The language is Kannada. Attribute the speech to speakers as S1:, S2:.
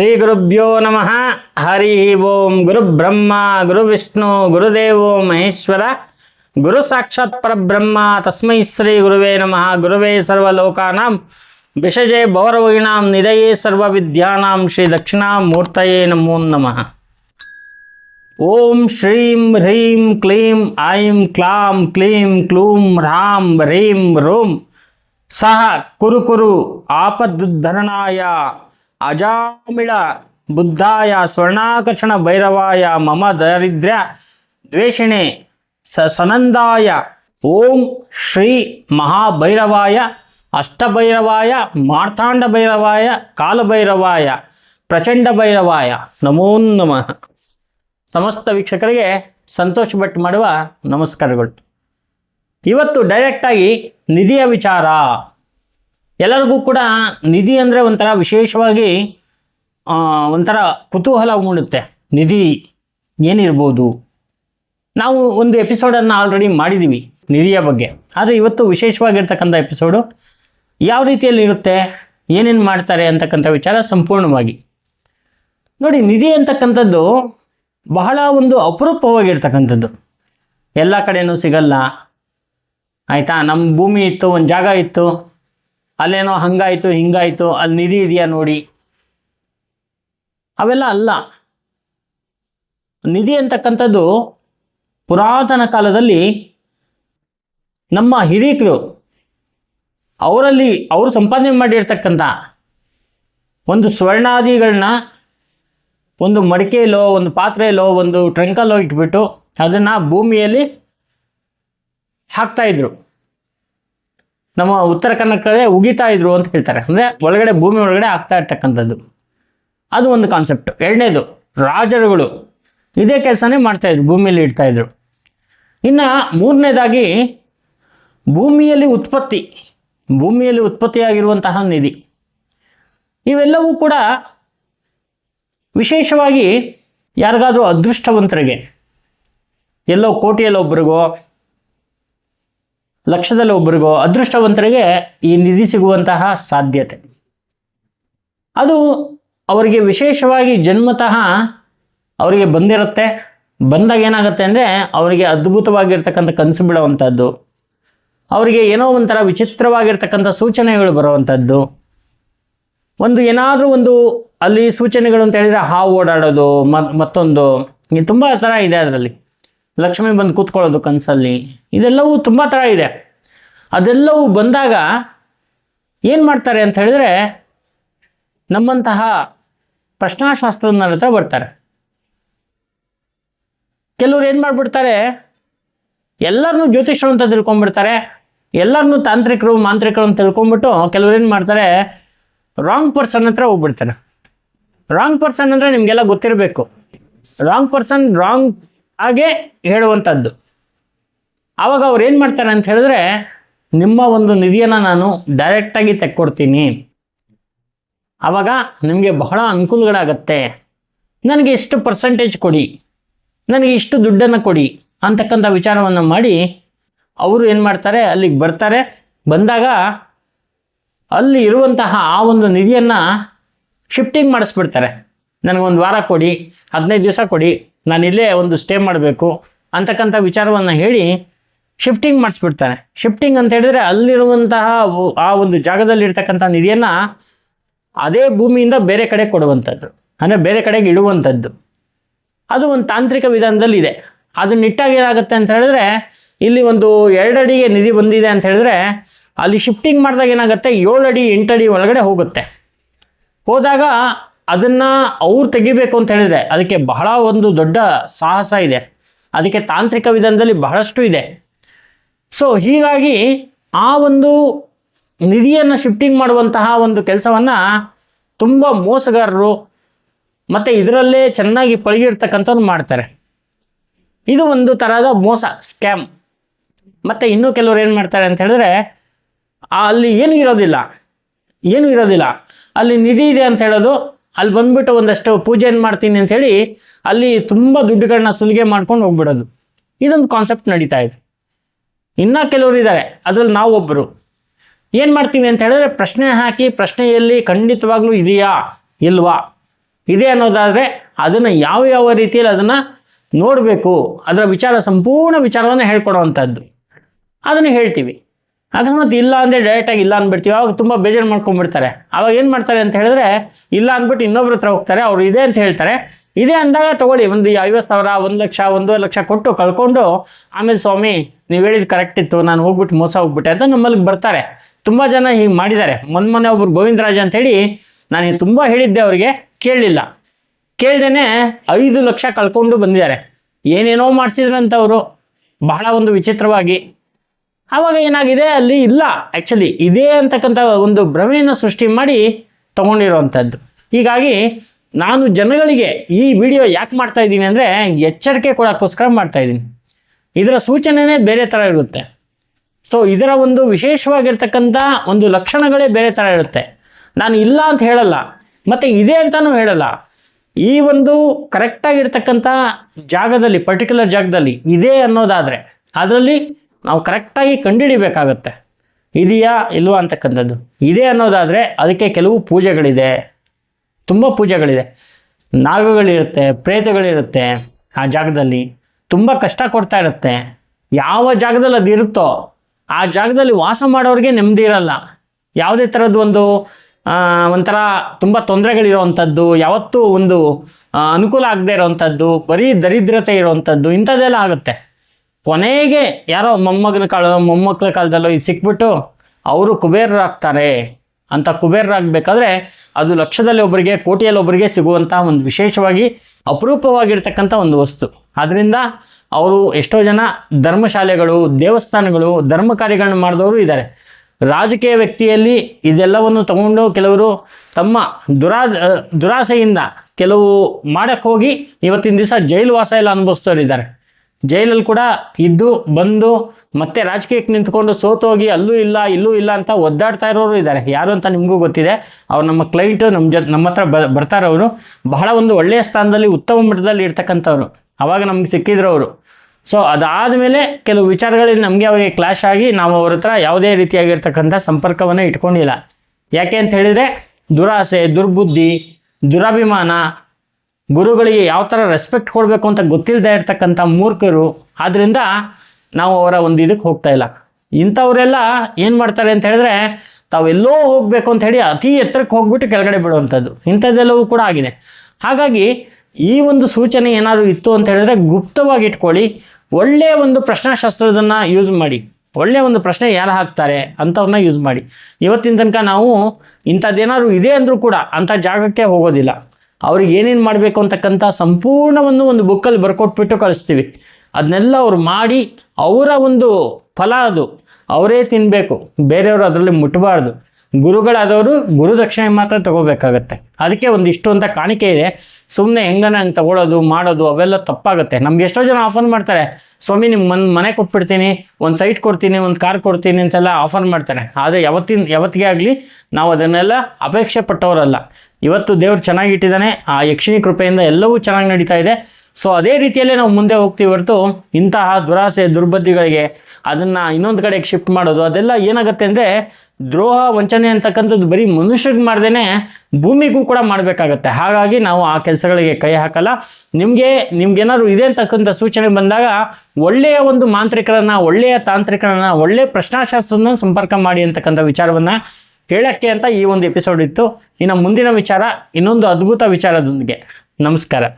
S1: శ్రీ గురుభ్యో నమ హరి ఓం గురు బ్రహ్మ గురు విష్ణు గురుదేవో మహేశ్వర గురు సాక్షాత్ పరబ్రహ్మ తస్మై శ్రీ గురువే నమ గురువే సర్వలోకానాం విషజే భౌరవీణాం నిదయే సర్వ విద్యానాం శ్రీ దక్షిణామూర్తయే నమో నమ ఓం శ్రీం హ్రీం క్లీం ఐం క్లాం క్లీం క్లూం హ్రాం హ్రీం రూం సహ కురు కురు ఆపదుద్ధరణాయ ಅಜಾಮಿಳ ಬುದ್ಧಾಯ ಸ್ವರ್ಣಾಕರ್ಷಣ ಭೈರವಾಯ ಮಮ ದಾರಿದ್ರ್ಯ ದ್ವೇಷಣೆ ಸ ಸನಂದಾಯ ಓಂ ಶ್ರೀ ಮಹಾಭೈರವಾಯ ಅಷ್ಟಭೈರವಾಯ ಮಾರ್ತಾಂಡ ಭೈರವಾಯ ಕಾಲಭೈರವಾಯ ಪ್ರಚಂಡ ಭೈರವಾಯ ನಮೋ ನಮಃ ಸಮಸ್ತ ವೀಕ್ಷಕರಿಗೆ ಸಂತೋಷ ಭಟ್ ಮಾಡುವ ನಮಸ್ಕಾರಗಳು ಇವತ್ತು ಡೈರೆಕ್ಟಾಗಿ ನಿಧಿಯ ವಿಚಾರ ಎಲ್ಲರಿಗೂ ಕೂಡ ನಿಧಿ ಅಂದರೆ ಒಂಥರ ವಿಶೇಷವಾಗಿ ಒಂಥರ ಕುತೂಹಲ ಮೂಡುತ್ತೆ ನಿಧಿ ಏನಿರ್ಬೋದು ನಾವು ಒಂದು ಎಪಿಸೋಡನ್ನು ಆಲ್ರೆಡಿ ಮಾಡಿದ್ದೀವಿ ನಿಧಿಯ ಬಗ್ಗೆ ಆದರೆ ಇವತ್ತು ವಿಶೇಷವಾಗಿರ್ತಕ್ಕಂಥ ಎಪಿಸೋಡು ಯಾವ ರೀತಿಯಲ್ಲಿ ಇರುತ್ತೆ ಏನೇನು ಮಾಡ್ತಾರೆ ಅಂತಕ್ಕಂಥ ವಿಚಾರ ಸಂಪೂರ್ಣವಾಗಿ ನೋಡಿ ನಿಧಿ ಅಂತಕ್ಕಂಥದ್ದು ಬಹಳ ಒಂದು ಅಪರೂಪವಾಗಿರ್ತಕ್ಕಂಥದ್ದು ಎಲ್ಲ ಕಡೆಯೂ ಸಿಗಲ್ಲ ಆಯಿತಾ ನಮ್ಮ ಭೂಮಿ ಇತ್ತು ಒಂದು ಜಾಗ ಇತ್ತು ಅಲ್ಲೇನೋ ಹಂಗಾಯಿತು ಹಿಂಗಾಯಿತು ಅಲ್ಲಿ ನಿಧಿ ಇದೆಯಾ ನೋಡಿ ಅವೆಲ್ಲ ಅಲ್ಲ ನಿಧಿ ಅಂತಕ್ಕಂಥದ್ದು ಪುರಾತನ ಕಾಲದಲ್ಲಿ ನಮ್ಮ ಹಿರೀಕರು ಅವರಲ್ಲಿ ಅವರು ಸಂಪಾದನೆ ಮಾಡಿರ್ತಕ್ಕಂಥ ಒಂದು ಸ್ವರ್ಣಾದಿಗಳನ್ನ ಒಂದು ಮಡಿಕೆಯಲ್ಲೋ ಒಂದು ಪಾತ್ರೆಯಲ್ಲೋ ಒಂದು ಟ್ರಂಕಲ್ಲೋ ಇಟ್ಬಿಟ್ಟು ಅದನ್ನು ಭೂಮಿಯಲ್ಲಿ ಹಾಕ್ತಾಯಿದ್ರು ನಮ್ಮ ಉತ್ತರ ಕನ್ನಡಕ್ಕೆ ಉಗಿತಾ ಇದ್ರು ಅಂತ ಹೇಳ್ತಾರೆ ಅಂದರೆ ಒಳಗಡೆ ಭೂಮಿ ಒಳಗಡೆ ಆಗ್ತಾ ಇರ್ತಕ್ಕಂಥದ್ದು ಅದು ಒಂದು ಕಾನ್ಸೆಪ್ಟ್ ಎರಡನೇದು ರಾಜರುಗಳು ಇದೇ ಕೆಲಸನೇ ಮಾಡ್ತಾಯಿದ್ರು ಭೂಮಿಯಲ್ಲಿ ಇಡ್ತಾಯಿದ್ರು ಇನ್ನು ಮೂರನೇದಾಗಿ ಭೂಮಿಯಲ್ಲಿ ಉತ್ಪತ್ತಿ ಭೂಮಿಯಲ್ಲಿ ಉತ್ಪತ್ತಿಯಾಗಿರುವಂತಹ ನಿಧಿ ಇವೆಲ್ಲವೂ ಕೂಡ ವಿಶೇಷವಾಗಿ ಯಾರಿಗಾದರೂ ಅದೃಷ್ಟವಂತರಿಗೆ ಎಲ್ಲೋ ಕೋಟಿಯಲ್ಲಿ ಒಬ್ರಿಗೋ ಲಕ್ಷದಲ್ಲಿ ಒಬ್ಬರಿಗೋ ಅದೃಷ್ಟವಂತರಿಗೆ ಈ ನಿಧಿ ಸಿಗುವಂತಹ ಸಾಧ್ಯತೆ ಅದು ಅವರಿಗೆ ವಿಶೇಷವಾಗಿ ಜನ್ಮತಃ ಅವರಿಗೆ ಬಂದಿರುತ್ತೆ ಬಂದಾಗ ಏನಾಗುತ್ತೆ ಅಂದರೆ ಅವರಿಗೆ ಅದ್ಭುತವಾಗಿರ್ತಕ್ಕಂಥ ಕನಸು ಬಿಡುವಂಥದ್ದು ಅವರಿಗೆ ಏನೋ ಒಂಥರ ವಿಚಿತ್ರವಾಗಿರ್ತಕ್ಕಂಥ ಸೂಚನೆಗಳು ಬರುವಂಥದ್ದು ಒಂದು ಏನಾದರೂ ಒಂದು ಅಲ್ಲಿ ಸೂಚನೆಗಳು ಅಂತ ಹೇಳಿದರೆ ಹಾವು ಓಡಾಡೋದು ಮತ್ತೊಂದು ತುಂಬ ಥರ ಇದೆ ಅದರಲ್ಲಿ ಲಕ್ಷ್ಮಿ ಬಂದು ಕೂತ್ಕೊಳ್ಳೋದು ಕನಸಲ್ಲಿ ಇದೆಲ್ಲವೂ ತುಂಬ ಥರ ಇದೆ ಅದೆಲ್ಲವೂ ಬಂದಾಗ ಏನು ಮಾಡ್ತಾರೆ ಅಂತ ಹೇಳಿದ್ರೆ ನಮ್ಮಂತಹ ಪ್ರಶ್ನಾಶಾಸ್ತ್ರದ ಹತ್ರ ಬರ್ತಾರೆ ಕೆಲವ್ರು ಏನು ಮಾಡಿಬಿಡ್ತಾರೆ ಎಲ್ಲರನ್ನೂ ಜ್ಯೋತಿಷರು ಅಂತ ತಿಳ್ಕೊಂಬಿಡ್ತಾರೆ ಎಲ್ಲರನ್ನು ತಾಂತ್ರಿಕರು ಮಾಂತ್ರಿಕರು ಅಂತ ತಿಳ್ಕೊಂಬಿಟ್ಟು ಕೆಲವ್ರು ಏನು ಮಾಡ್ತಾರೆ ರಾಂಗ್ ಪರ್ಸನ್ ಹತ್ರ ಹೋಗ್ಬಿಡ್ತಾರೆ ರಾಂಗ್ ಪರ್ಸನ್ ಅಂದರೆ ನಿಮಗೆಲ್ಲ ಗೊತ್ತಿರಬೇಕು ರಾಂಗ್ ಪರ್ಸನ್ ರಾಂಗ್ ಹಾಗೆ ಹೇಳುವಂಥದ್ದು ಆವಾಗ ಅವ್ರು ಏನು ಮಾಡ್ತಾರೆ ಅಂತ ಹೇಳಿದ್ರೆ ನಿಮ್ಮ ಒಂದು ನಿಧಿಯನ್ನು ನಾನು ಡೈರೆಕ್ಟಾಗಿ ತೆಕ್ಕೊಡ್ತೀನಿ ಆವಾಗ ನಿಮಗೆ ಬಹಳ ಅನುಕೂಲಗಳಾಗತ್ತೆ ನನಗೆ ಇಷ್ಟು ಪರ್ಸೆಂಟೇಜ್ ಕೊಡಿ ನನಗೆ ಇಷ್ಟು ದುಡ್ಡನ್ನು ಕೊಡಿ ಅಂತಕ್ಕಂಥ ವಿಚಾರವನ್ನು ಮಾಡಿ ಅವರು ಏನು ಮಾಡ್ತಾರೆ ಅಲ್ಲಿಗೆ ಬರ್ತಾರೆ ಬಂದಾಗ ಅಲ್ಲಿ ಇರುವಂತಹ ಆ ಒಂದು ನಿಧಿಯನ್ನು ಶಿಫ್ಟಿಂಗ್ ಮಾಡಿಸ್ಬಿಡ್ತಾರೆ ನನಗೊಂದು ವಾರ ಕೊಡಿ ಹದಿನೈದು ದಿವಸ ಕೊಡಿ ನಾನು ಇಲ್ಲೇ ಒಂದು ಸ್ಟೇ ಮಾಡಬೇಕು ಅಂತಕ್ಕಂಥ ವಿಚಾರವನ್ನು ಹೇಳಿ ಶಿಫ್ಟಿಂಗ್ ಮಾಡಿಸ್ಬಿಡ್ತಾನೆ ಶಿಫ್ಟಿಂಗ್ ಅಂತ ಹೇಳಿದರೆ ಅಲ್ಲಿರುವಂತಹ ಆ ಒಂದು ಜಾಗದಲ್ಲಿರ್ತಕ್ಕಂಥ ನಿಧಿಯನ್ನು ಅದೇ ಭೂಮಿಯಿಂದ ಬೇರೆ ಕಡೆ ಕೊಡುವಂಥದ್ದು ಅಂದರೆ ಬೇರೆ ಕಡೆಗೆ ಇಡುವಂಥದ್ದು ಅದು ಒಂದು ತಾಂತ್ರಿಕ ವಿಧಾನದಲ್ಲಿ ಇದೆ ಅದು ನಿಟ್ಟಾಗಿ ಏನಾಗುತ್ತೆ ಅಂತ ಹೇಳಿದ್ರೆ ಇಲ್ಲಿ ಒಂದು ಅಡಿಗೆ ನಿಧಿ ಬಂದಿದೆ ಅಂತ ಹೇಳಿದ್ರೆ ಅಲ್ಲಿ ಶಿಫ್ಟಿಂಗ್ ಮಾಡಿದಾಗ ಏನಾಗುತ್ತೆ ಏಳು ಅಡಿ ಎಂಟು ಅಡಿ ಒಳಗಡೆ ಹೋಗುತ್ತೆ ಹೋದಾಗ ಅದನ್ನು ಅವ್ರು ತೆಗಿಬೇಕು ಅಂತ ಹೇಳಿದರೆ ಅದಕ್ಕೆ ಬಹಳ ಒಂದು ದೊಡ್ಡ ಸಾಹಸ ಇದೆ ಅದಕ್ಕೆ ತಾಂತ್ರಿಕ ವಿಧಾನದಲ್ಲಿ ಬಹಳಷ್ಟು ಇದೆ ಸೊ ಹೀಗಾಗಿ ಆ ಒಂದು ನಿಧಿಯನ್ನು ಶಿಫ್ಟಿಂಗ್ ಮಾಡುವಂತಹ ಒಂದು ಕೆಲಸವನ್ನು ತುಂಬ ಮೋಸಗಾರರು ಮತ್ತು ಇದರಲ್ಲೇ ಚೆನ್ನಾಗಿ ಪಳಗಿರ್ತಕ್ಕಂಥವ್ರು ಮಾಡ್ತಾರೆ ಇದು ಒಂದು ಥರದ ಮೋಸ ಸ್ಕ್ಯಾಮ್ ಮತ್ತು ಇನ್ನೂ ಕೆಲವರು ಏನು ಮಾಡ್ತಾರೆ ಅಂತ ಹೇಳಿದ್ರೆ ಅಲ್ಲಿ ಏನೂ ಇರೋದಿಲ್ಲ ಏನೂ ಇರೋದಿಲ್ಲ ಅಲ್ಲಿ ನಿಧಿ ಇದೆ ಅಂತ ಹೇಳೋದು ಅಲ್ಲಿ ಬಂದ್ಬಿಟ್ಟು ಒಂದಷ್ಟು ಪೂಜೆಯನ್ನು ಮಾಡ್ತೀನಿ ಅಂಥೇಳಿ ಅಲ್ಲಿ ತುಂಬ ದುಡ್ಡುಗಳನ್ನ ಸುಲಿಗೆ ಮಾಡ್ಕೊಂಡು ಹೋಗ್ಬಿಡೋದು ಇದೊಂದು ಕಾನ್ಸೆಪ್ಟ್ ನಡೀತಾ ಇದೆ ಇನ್ನೂ ಕೆಲವರು ಇದ್ದಾರೆ ಅದರಲ್ಲಿ ಒಬ್ಬರು ಏನು ಮಾಡ್ತೀವಿ ಅಂತ ಹೇಳಿದ್ರೆ ಪ್ರಶ್ನೆ ಹಾಕಿ ಪ್ರಶ್ನೆಯಲ್ಲಿ ಖಂಡಿತವಾಗ್ಲೂ ಇದೆಯಾ ಇಲ್ವಾ ಇದೆ ಅನ್ನೋದಾದರೆ ಅದನ್ನು ಯಾವ ಯಾವ ರೀತಿಯಲ್ಲಿ ಅದನ್ನು ನೋಡಬೇಕು ಅದರ ವಿಚಾರ ಸಂಪೂರ್ಣ ವಿಚಾರವನ್ನು ಹೇಳ್ಕೊಡೋವಂಥದ್ದು ಅದನ್ನು ಹೇಳ್ತೀವಿ ಅಕಸ್ಮಾತ್ ಇಲ್ಲ ಅಂದರೆ ಡೈರೆಕ್ಟಾಗಿ ಇಲ್ಲ ಅಂದ್ಬಿಡ್ತೀವಿ ಅವಾಗ ತುಂಬ ಬೇಜಾರು ಮಾಡ್ಕೊಂಡ್ಬಿಡ್ತಾರೆ ಅವಾಗ ಏನು ಮಾಡ್ತಾರೆ ಅಂತ ಹೇಳಿದ್ರೆ ಇಲ್ಲ ಅಂದ್ಬಿಟ್ಟು ಇನ್ನೊಬ್ರ ಹತ್ರ ಹೋಗ್ತಾರೆ ಅವ್ರು ಇದೆ ಅಂತ ಹೇಳ್ತಾರೆ ಇದೇ ಅಂದಾಗ ತೊಗೊಳ್ಳಿ ಒಂದು ಐವತ್ತು ಸಾವಿರ ಒಂದು ಲಕ್ಷ ಒಂದೂವರೆ ಲಕ್ಷ ಕೊಟ್ಟು ಕಳ್ಕೊಂಡು ಆಮೇಲೆ ಸ್ವಾಮಿ ನೀವು ಹೇಳಿದ ಕರೆಕ್ಟ್ ಇತ್ತು ನಾನು ಹೋಗ್ಬಿಟ್ಟು ಮೋಸ ಹೋಗ್ಬಿಟ್ಟೆ ಅಂತ ನಮ್ಮಲ್ಲಿ ಬರ್ತಾರೆ ತುಂಬ ಜನ ಹೀಗೆ ಮಾಡಿದ್ದಾರೆ ಮೊನ್ನೆ ಮೊನ್ನೆ ಒಬ್ರು ಗೋವಿಂದರಾಜ್ ಅಂತೇಳಿ ನಾನು ತುಂಬ ಹೇಳಿದ್ದೆ ಅವರಿಗೆ ಕೇಳಲಿಲ್ಲ ಕೇಳ್ದೇ ಐದು ಲಕ್ಷ ಕಳ್ಕೊಂಡು ಬಂದಿದ್ದಾರೆ ಏನೇನೋ ಮಾಡಿಸಿದ್ರಂತವರು ಬಹಳ ಒಂದು ವಿಚಿತ್ರವಾಗಿ ಆವಾಗ ಏನಾಗಿದೆ ಅಲ್ಲಿ ಇಲ್ಲ ಆ್ಯಕ್ಚುಲಿ ಇದೆ ಅಂತಕ್ಕಂಥ ಒಂದು ಭ್ರಮೆಯನ್ನು ಸೃಷ್ಟಿ ಮಾಡಿ ತೊಗೊಂಡಿರುವಂಥದ್ದು ಹೀಗಾಗಿ ನಾನು ಜನಗಳಿಗೆ ಈ ವಿಡಿಯೋ ಯಾಕೆ ಮಾಡ್ತಾ ಇದ್ದೀನಿ ಅಂದರೆ ಎಚ್ಚರಿಕೆ ಕೊಡೋಕ್ಕೋಸ್ಕರ ಮಾಡ್ತಾಯಿದ್ದೀನಿ ಇದರ ಸೂಚನೆನೇ ಬೇರೆ ಥರ ಇರುತ್ತೆ ಸೊ ಇದರ ಒಂದು ವಿಶೇಷವಾಗಿರ್ತಕ್ಕಂಥ ಒಂದು ಲಕ್ಷಣಗಳೇ ಬೇರೆ ಥರ ಇರುತ್ತೆ ನಾನು ಇಲ್ಲ ಅಂತ ಹೇಳಲ್ಲ ಮತ್ತು ಇದೆ ಅಂತಲೂ ಹೇಳಲ್ಲ ಈ ಒಂದು ಕರೆಕ್ಟಾಗಿರ್ತಕ್ಕಂಥ ಜಾಗದಲ್ಲಿ ಪರ್ಟಿಕ್ಯುಲರ್ ಜಾಗದಲ್ಲಿ ಇದೆ ಅನ್ನೋದಾದರೆ ಅದರಲ್ಲಿ ನಾವು ಕರೆಕ್ಟಾಗಿ ಕಂಡುಹಿಡಿಬೇಕಾಗತ್ತೆ ಇದೆಯಾ ಇಲ್ವ ಅಂತಕ್ಕಂಥದ್ದು ಇದೆ ಅನ್ನೋದಾದರೆ ಅದಕ್ಕೆ ಕೆಲವು ಪೂಜೆಗಳಿದೆ ತುಂಬ ಪೂಜೆಗಳಿದೆ ನಾಗಗಳಿರುತ್ತೆ ಪ್ರೇತಗಳಿರುತ್ತೆ ಆ ಜಾಗದಲ್ಲಿ ತುಂಬ ಕಷ್ಟ ಕೊಡ್ತಾ ಇರುತ್ತೆ ಯಾವ ಜಾಗದಲ್ಲಿ ಅದು ಇರುತ್ತೋ ಆ ಜಾಗದಲ್ಲಿ ವಾಸ ಮಾಡೋರಿಗೆ ನೆಮ್ಮದಿ ಇರಲ್ಲ ಯಾವುದೇ ಥರದ್ದು ಒಂದು ಒಂಥರ ತುಂಬ ತೊಂದರೆಗಳಿರೋವಂಥದ್ದು ಯಾವತ್ತೂ ಒಂದು ಅನುಕೂಲ ಆಗದೆ ಇರೋವಂಥದ್ದು ಬರೀ ದರಿದ್ರತೆ ಇರೋವಂಥದ್ದು ಇಂಥದ್ದೆಲ್ಲ ಆಗುತ್ತೆ ಕೊನೆಗೆ ಯಾರೋ ಮೊಮ್ಮಗನ ಕಾಲ ಮೊಮ್ಮಕ್ಕಳ ಕಾಲದಲ್ಲೋ ಇದು ಸಿಕ್ಬಿಟ್ಟು ಅವರು ಕುಬೇರರಾಗ್ತಾರೆ ಅಂತ ಕುಬೇರರಾಗಬೇಕಾದ್ರೆ ಅದು ಲಕ್ಷದಲ್ಲಿ ಒಬ್ಬರಿಗೆ ಕೋಟಿಯಲ್ಲಿ ಒಬ್ಬರಿಗೆ ಸಿಗುವಂಥ ಒಂದು ವಿಶೇಷವಾಗಿ ಅಪರೂಪವಾಗಿರ್ತಕ್ಕಂಥ ಒಂದು ವಸ್ತು ಆದ್ದರಿಂದ ಅವರು ಎಷ್ಟೋ ಜನ ಧರ್ಮಶಾಲೆಗಳು ದೇವಸ್ಥಾನಗಳು ಧರ್ಮ ಕಾರ್ಯಗಳನ್ನು ಮಾಡಿದವರು ಇದ್ದಾರೆ ರಾಜಕೀಯ ವ್ಯಕ್ತಿಯಲ್ಲಿ ಇದೆಲ್ಲವನ್ನು ತಗೊಂಡು ಕೆಲವರು ತಮ್ಮ ದುರಾ ದುರಾಸೆಯಿಂದ ಕೆಲವು ಮಾಡಕ್ಕೆ ಹೋಗಿ ಇವತ್ತಿನ ದಿವಸ ಜೈಲು ವಾಸ ಎಲ್ಲ ಅನುಭವಿಸ್ತವರಿದ್ದಾರೆ ಜೈಲಲ್ಲಿ ಕೂಡ ಇದ್ದು ಬಂದು ಮತ್ತೆ ರಾಜಕೀಯಕ್ಕೆ ನಿಂತ್ಕೊಂಡು ಸೋತೋಗಿ ಅಲ್ಲೂ ಇಲ್ಲ ಇಲ್ಲೂ ಇಲ್ಲ ಅಂತ ಒದ್ದಾಡ್ತಾ ಇರೋರು ಇದ್ದಾರೆ ಯಾರು ಅಂತ ನಿಮಗೂ ಗೊತ್ತಿದೆ ಅವ್ರು ನಮ್ಮ ಕ್ಲೈಂಟು ನಮ್ಮ ಜ ನಮ್ಮ ಹತ್ರ ಬ ಬರ್ತಾರವರು ಬಹಳ ಒಂದು ಒಳ್ಳೆಯ ಸ್ಥಾನದಲ್ಲಿ ಉತ್ತಮ ಮಟ್ಟದಲ್ಲಿ ಇರ್ತಕ್ಕಂಥವ್ರು ಆವಾಗ ನಮ್ಗೆ ಸಿಕ್ಕಿದ್ರು ಅವರು ಸೊ ಅದಾದಮೇಲೆ ಕೆಲವು ವಿಚಾರಗಳಲ್ಲಿ ನಮಗೆ ಅವಾಗ ಕ್ಲಾಶ್ ಆಗಿ ನಾವು ಅವ್ರ ಹತ್ರ ಯಾವುದೇ ರೀತಿಯಾಗಿರ್ತಕ್ಕಂಥ ಸಂಪರ್ಕವನ್ನು ಇಟ್ಕೊಂಡಿಲ್ಲ ಯಾಕೆ ಅಂತ ಹೇಳಿದರೆ ದುರಾಸೆ ದುರ್ಬುದ್ಧಿ ದುರಾಭಿಮಾನ ಗುರುಗಳಿಗೆ ಯಾವ ಥರ ರೆಸ್ಪೆಕ್ಟ್ ಕೊಡಬೇಕು ಅಂತ ಗೊತ್ತಿಲ್ಲದೆ ಇರ್ತಕ್ಕಂಥ ಮೂರ್ಖರು ಆದ್ದರಿಂದ ನಾವು ಅವರ ಒಂದು ಇದಕ್ಕೆ ಹೋಗ್ತಾ ಇಲ್ಲ ಇಂಥವರೆಲ್ಲ ಏನು ಮಾಡ್ತಾರೆ ಅಂತ ಹೇಳಿದ್ರೆ ತಾವೆಲ್ಲೋ ಹೋಗಬೇಕು ಅಂತ ಹೇಳಿ ಅತಿ ಎತ್ತರಕ್ಕೆ ಹೋಗ್ಬಿಟ್ಟು ಕೆಳಗಡೆ ಬಿಡುವಂಥದ್ದು ಇಂಥದ್ದೆಲ್ಲವೂ ಕೂಡ ಆಗಿದೆ ಹಾಗಾಗಿ ಈ ಒಂದು ಸೂಚನೆ ಏನಾದರೂ ಇತ್ತು ಅಂತ ಹೇಳಿದ್ರೆ ಗುಪ್ತವಾಗಿ ಇಟ್ಕೊಳ್ಳಿ ಒಳ್ಳೆಯ ಒಂದು ಪ್ರಶ್ನಾಶಾಸ್ತ್ರದನ್ನು ಯೂಸ್ ಮಾಡಿ ಒಳ್ಳೆಯ ಒಂದು ಪ್ರಶ್ನೆ ಯಾರು ಹಾಕ್ತಾರೆ ಅಂಥವ್ರನ್ನ ಯೂಸ್ ಮಾಡಿ ಇವತ್ತಿನ ತನಕ ನಾವು ಇಂಥದ್ದೇನಾದ್ರು ಇದೆ ಅಂದರೂ ಕೂಡ ಅಂಥ ಜಾಗಕ್ಕೆ ಹೋಗೋದಿಲ್ಲ ಅವ್ರಿಗೆ ಏನೇನು ಮಾಡಬೇಕು ಅಂತಕ್ಕಂಥ ಸಂಪೂರ್ಣವನ್ನು ಒಂದು ಬುಕ್ಕಲ್ಲಿ ಬರ್ಕೊಟ್ಬಿಟ್ಟು ಕಳಿಸ್ತೀವಿ ಅದನ್ನೆಲ್ಲ ಅವ್ರು ಮಾಡಿ ಅವರ ಒಂದು ಫಲ ಅದು ಅವರೇ ತಿನ್ನಬೇಕು ಬೇರೆಯವರು ಅದರಲ್ಲಿ ಮುಟ್ಟಬಾರ್ದು ಗುರುಗಳಾದವರು ಗುರುದಕ್ಷಿಣೆ ಮಾತ್ರ ತಗೋಬೇಕಾಗತ್ತೆ ಅದಕ್ಕೆ ಒಂದು ಇಷ್ಟು ಅಂತ ಕಾಣಿಕೆ ಇದೆ ಸುಮ್ಮನೆ ಹೆಂಗನ ಹಂಗೆ ತಗೊಳ್ಳೋದು ಮಾಡೋದು ಅವೆಲ್ಲ ತಪ್ಪಾಗುತ್ತೆ ನಮ್ಗೆ ಎಷ್ಟೋ ಜನ ಆಫರ್ ಮಾಡ್ತಾರೆ ಸ್ವಾಮಿ ನಿಮ್ಮ ಮನ್ ಮನೆ ಕೊಟ್ಬಿಡ್ತೀನಿ ಒಂದು ಸೈಟ್ ಕೊಡ್ತೀನಿ ಒಂದು ಕಾರ್ ಕೊಡ್ತೀನಿ ಅಂತೆಲ್ಲ ಆಫರ್ ಮಾಡ್ತಾರೆ ಆದರೆ ಯಾವತ್ತಿನ ಯಾವತ್ತಿಗೆ ಆಗಲಿ ನಾವು ಅದನ್ನೆಲ್ಲ ಅಪೇಕ್ಷೆ ಪಟ್ಟವರಲ್ಲ ಇವತ್ತು ದೇವರು ಚೆನ್ನಾಗಿ ಇಟ್ಟಿದ್ದಾನೆ ಆ ಯಕ್ಷಿಣಿ ಕೃಪೆಯಿಂದ ಎಲ್ಲವೂ ಚೆನ್ನಾಗಿ ನಡೀತಾ ಇದೆ ಸೊ ಅದೇ ರೀತಿಯಲ್ಲೇ ನಾವು ಮುಂದೆ ಹೋಗ್ತೀವಿ ಹೊರತು ಇಂತಹ ದುರಾಸೆ ದುರ್ಬದ್ಧಿಗಳಿಗೆ ಅದನ್ನು ಇನ್ನೊಂದು ಕಡೆಗೆ ಶಿಫ್ಟ್ ಮಾಡೋದು ಅದೆಲ್ಲ ಏನಾಗುತ್ತೆ ಅಂದರೆ ದ್ರೋಹ ವಂಚನೆ ಅಂತಕ್ಕಂಥದ್ದು ಬರೀ ಮನುಷ್ಯರಿಗೆ ಮಾಡ್ದೇ ಭೂಮಿಗೂ ಕೂಡ ಮಾಡಬೇಕಾಗತ್ತೆ ಹಾಗಾಗಿ ನಾವು ಆ ಕೆಲಸಗಳಿಗೆ ಕೈ ಹಾಕಲ್ಲ ನಿಮಗೆ ನಿಮ್ಗೇನಾದ್ರು ಇದೆ ಅಂತಕ್ಕಂಥ ಸೂಚನೆ ಬಂದಾಗ ಒಳ್ಳೆಯ ಒಂದು ಮಾಂತ್ರಿಕರನ್ನು ಒಳ್ಳೆಯ ತಾಂತ್ರಿಕರನ್ನು ಒಳ್ಳೆಯ ಪ್ರಶ್ನಾಶಾಸ್ತ್ರವನ್ನು ಸಂಪರ್ಕ ಮಾಡಿ ಅಂತಕ್ಕಂಥ ವಿಚಾರವನ್ನು ಹೇಳೋಕ್ಕೆ ಅಂತ ಈ ಒಂದು ಎಪಿಸೋಡ್ ಇತ್ತು ಇನ್ನು ಮುಂದಿನ ವಿಚಾರ ಇನ್ನೊಂದು ಅದ್ಭುತ ವಿಚಾರದೊಂದಿಗೆ ನಮಸ್ಕಾರ